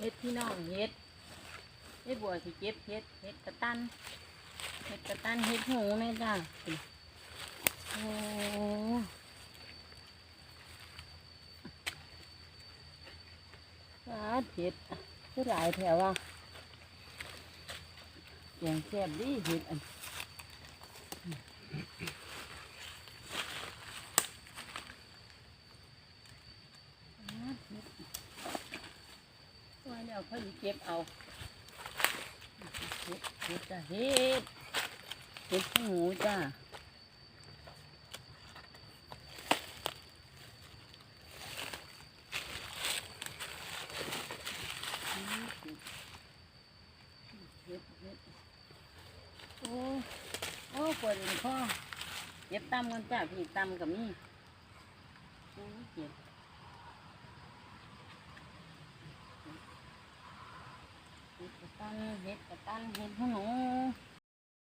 เฮ็ดพี่น้องเฮ็ดเฮ็ดบัวสิเก็บเฮ็ดเฮ็ดกระตันเฮ็ดกระตันเฮ็ดหูแม่จ้าโอ้สาเฮ็ดคือหลายแถวอะแกงแซ่บดีเฮ็ดอัน ว่าแล้วเขาสิเก็บเอาเฮ็ดเฮ็ดจ้ะเฮ็ดเฮ็ดหูจ้าเฮ็ดโอ้โอ้ปวดเอ็นคอเจ็บตำกันจ้าพี่ตำกับนี่โอ้เจ็บ เห็ดกระ ตันเห็ดกับตันเห็ดหูหนู